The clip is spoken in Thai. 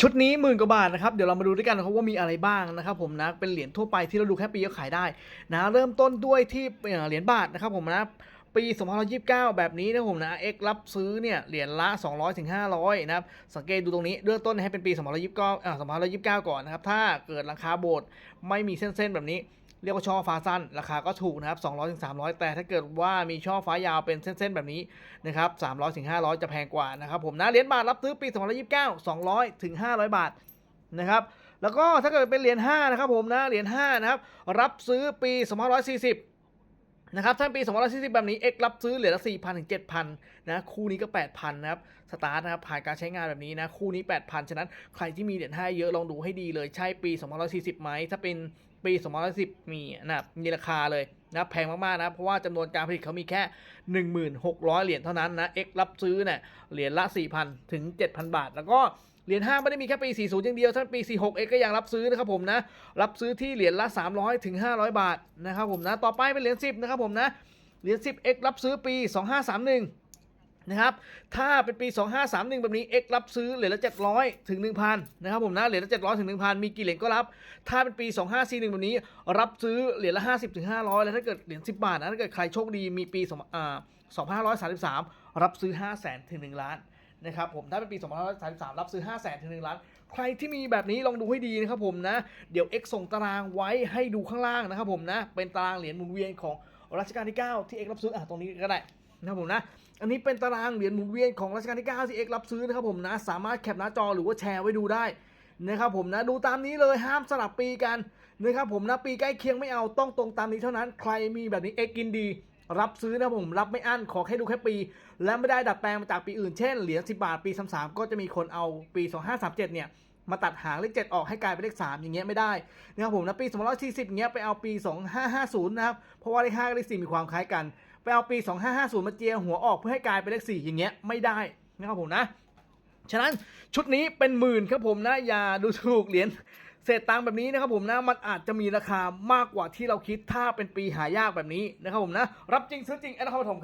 ชุดนี้หมื่นกว่าบาทนะครับ เดี๋ยวเรามาดูด้วยกันนะครับว่ามีอะไรบ้างนะครับผมนะเป็นเหรียญทั่วไปที่เราดูแค่ปีก็ขายได้นะเริ่มต้นด้วยที่เอ่อเหรียญบาทนะครับผมนะ ปี2529 แบบนี้นะผมนะ X รับซื้อเนี่ยเหรียญละ 200ถึง500นะครับ สังเกตดูตรงนี้เริ่มต้นให้เป็นปี2529อ่า2529 ก่อนนะครับ ถ้าเกิดราคาโบสไม่มีเส้นๆ แบบนี้ เรียกว่าช่อฟ้าสั้น ราคาก็ถูกนะครับ 200ถึง300แต่ถ้าเกิดว่ามีช่อฟ้ายาวเป็นเส้นๆ แบบนี้นะครับ 300ถึง500 จะแพงกว่านะครับผมนะเหรียญบาทรับซื้อปี2529 200ถึง500 บาทนะครับแล้วก็ถ้าเกิดเป็นเหรียญ5นะครับผมนะเหรียญ5นะครับรับซื้อปี2540 นะครับถ้าปี2540 แบบนี้ X รับซื้อเหลือละ4,000 ถึง 7,000 นะ คู่นี้ก็ 8,000 นะครับ สตาร์ทนะครับ ผ่านการใช้งานแบบนี้นะ คู่นี้ 8,000 ฉะนั้น ใครที่มีเหรียญ5เยอะ ลองดูให้ดีเลย ใช่ปี2540 ไหม ถ้าเป็น ปี2510 มีนะครับมีราคาเลยนะแพงมากๆนะ เพราะว่าจำนวนการผลิตเขามีแค่ 1600 เหรียญเท่านั้นนะ X รับซื้อเนี่ยเหรียญละ 4,000 ถึง 7,000 บาท แล้วก็เหรียญ5ไม่ได้มีแค่ปี 40 อย่างเดียวถ้านปี 46 X ก็ยังรับซื้อนะครับผมนะ รับซื้อที่เหรียญละ 300 ถึง 500 บาทนะครับผมนะ ต่อไปเป็นเหรียญ 10 นะครับผมนะ เหรียญ 10 X รับซื้อปี 2531 นะครับ ถ้าเป็นปี 2531 แบบนี้ X รับซื้อเหรียญละ 700 ถึง 1,000 นะครับผมนะ เหรียญละ 700 ถึง 1,000 มีกี่เหรียญก็รับ ถ้าเป็นปี 2541 แบบนี้ รับซื้อเหรียญละ 50 ถึง 500 แล้วถ้าเกิดเหรียญ 10 บาทนะถ้าเกิดใครโชคดี มีปี2อ่า2533 รับซื้อ 500,000 ถึง 1 ล้านนะครับผม ถ้าเป็นปี2533 รับซื้อ 5 0 0 0 0 0 ถึง 1 ล้าน ใครที่มีแบบนี้ลองดูให้ดีนะครับผมนะ เดี๋ยว X ส่งตารางไว้ให้ดูข้างล่างนะครับผมนะ เป็นตารางเหรียญหมุนเวียนของรัชกาลที่ 9 ที่ X รับซื้ออะตรงนี้ก็ได้ นะครับผมนะ อันนี้เป็นตารางเหรียญหมุนเวียนของรัชกาลที่9ที่ X รับซื้อนะครับผมนะ สามารถแคปหน้าจอหรือว่าแชร์ไว้ดูได้นะครับผมนะดูตามนี้เลยห้ามสลับปีกันนะครับผมนะปีใกล้เคียงไม่เอาต้องตรงตามนี้เท่านั้นใครมีแบบนี้ X กินดีรับซื้อนะผมรับไม่อั้นขอแค่ดูแค่ปี และไม่ได้ดัดแปลงมาจากปีอื่นเช่นเหรียญ10 บาทปี 33 ก็จะมีคนเอาปี 2537 เนี่ย มาตัดหางเลข 7 ออกให้กลายเป็นเลข 3 อย่างเงี้ยไม่ได้นะครับผมนะปี2540อย่างเงี้ยไปเอาปี 2550 นะครับ เพราะว่าเลข5กับเลข4มีความคล้ายกัน ไปเอาปี 2550 มาเจียหัวออกเพื่อให้กลายเป็นเลข4อย่างเงี้ยไม่ได้นะครับผมนะ ฉะนั้นชุดนี้เป็นหมื่นครับผมนะอย่าดูถูกเหรียญเศษตังค์แบบนี้นะครับผมนะมันอาจจะมีราคามากกว่าที่เราคิดถ้าเป็นปีหายากแบบนี้นะครับผมนะ รับจริงซื้อจริงแอดนคอมผม